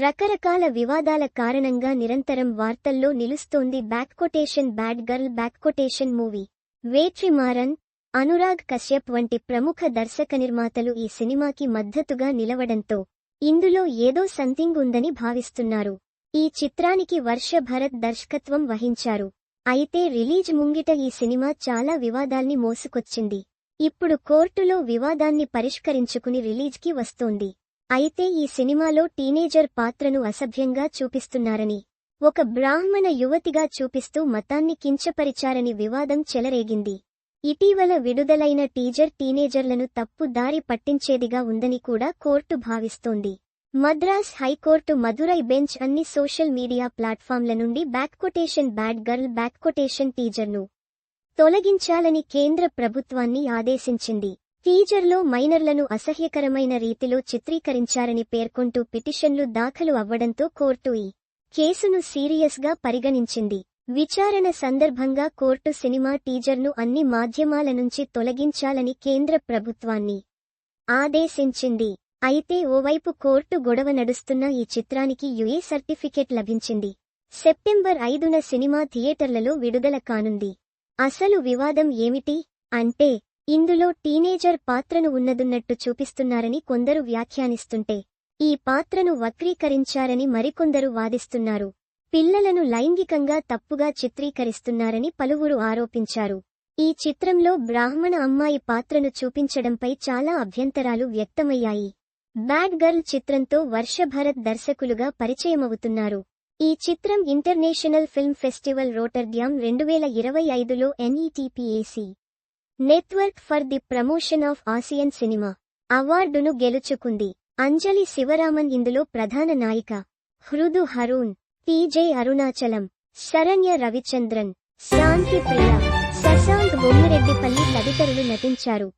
రకరకాల వివాదాల కారణంగా నిరంతరం వార్తల్లో నిలుస్తోంది back quotation bad girl back quotation movie. Vetrimaaran Anurag Kashyap వంటి ప్రముఖ దర్శక నిర్మాతలు ఈ సినిమాకి మద్దతుగా నిలవడంతో ఇందులో ఏదో సంథింగ్ ఉందని భావిస్తున్నారు. ఈ చిత్రానికి వర్ష భరత్ దర్శకత్వం వహించారు. అయితే రిలీజ్ ముంగిట ఈ సినిమా చాలా వివాదాల్ని మోసుకొచ్చింది. ఇప్పుడు కోర్టులో వివాదాన్ని పరిష్కరించుకుని రిలీజ్కి వస్తోంది. అయితే ఈ సినిమాలో టీనేజర్ పాత్రను అసభ్యంగా చూపిస్తున్నారని ఒక బ్రాహ్మణ యువతిగా చూపిస్తూ మతాన్ని కించపరిచారని వివాదం చెలరేగింది. ఇటీవల విడుదలైన టీజర్ టీనేజర్లను తప్పు దారి పట్టించేదిగా ఉందని కూడా కోర్టు భావిస్తోంది. Madras high court Madurai bench అన్ని సోషల్ మీడియా ప్లాట్ఫామ్ల నుండి back quotation bad girl back quotation టీజర్ను తొలగించాలని కేంద్ర ప్రభుత్వాన్ని ఆదేశించింది. టీజర్లో మైనర్లను అసహ్యకరమైన రీతిలో చిత్రీకరించారని పేర్కొంటూ పిటిషన్లు దాఖలు అవ్వడంతో కోర్టు ఈ కేసును సీరియస్గా పరిగణించింది. విచారణ సందర్భంగా కోర్టు సినిమా టీజర్ను అన్ని మాధ్యమాల నుంచి తొలగించాలని కేంద్ర ప్రభుత్వాన్ని ఆదేశించింది. అయితే ఓవైపు కోర్టు గొడవ నడుస్తున్న ఈ చిత్రానికి యుఏ సర్టిఫికెట్ లభించింది. సెప్టెంబర్ ఐదున సినిమా థియేటర్లలో విడుదల కానుంది. అసలు వివాదం ఏమిటి? అంటే ఇందులో టీనేజర్ పాత్రను ఉన్నదున్నట్టు చూపిస్తున్నారని కొందరు వ్యాఖ్యానిస్తుంటే ఈ పాత్రను వక్రీకరించారని మరికొందరు వాదిస్తున్నారు. పిల్లలను లైంగికంగా తప్పుగా చిత్రీకరిస్తున్నారని పలువురు ఆరోపించారు. ఈ చిత్రంలో బ్రాహ్మణ అమ్మాయి పాత్రను చూపించడంపై చాలా అభ్యంతరాలు వ్యక్తమయ్యాయి. బ్యాడ్ గర్ల్ చిత్రంతో వర్షభరత్ దర్శకులుగా పరిచయమవుతున్నారు. ఈ చిత్రం ఇంటర్నేషనల్ ఫిల్మ్ ఫెస్టివల్ రోటర్డ్యామ్ రెండు వేల ఇరవై ఐదులో NETPAC network for the promotion of Asian cinema అవార్డును గెలుచుకుంది. అంజలి శివరామన్ ఇందులో ప్రధాన నాయిక. హృదు హరూన్ టీజే అరుణాచలం శరణ్య రవిచంద్రన్ శాంతి ప్రియ శశాంక్ బొమ్మిరెడ్డిపల్లి తదితరులు నటించారు.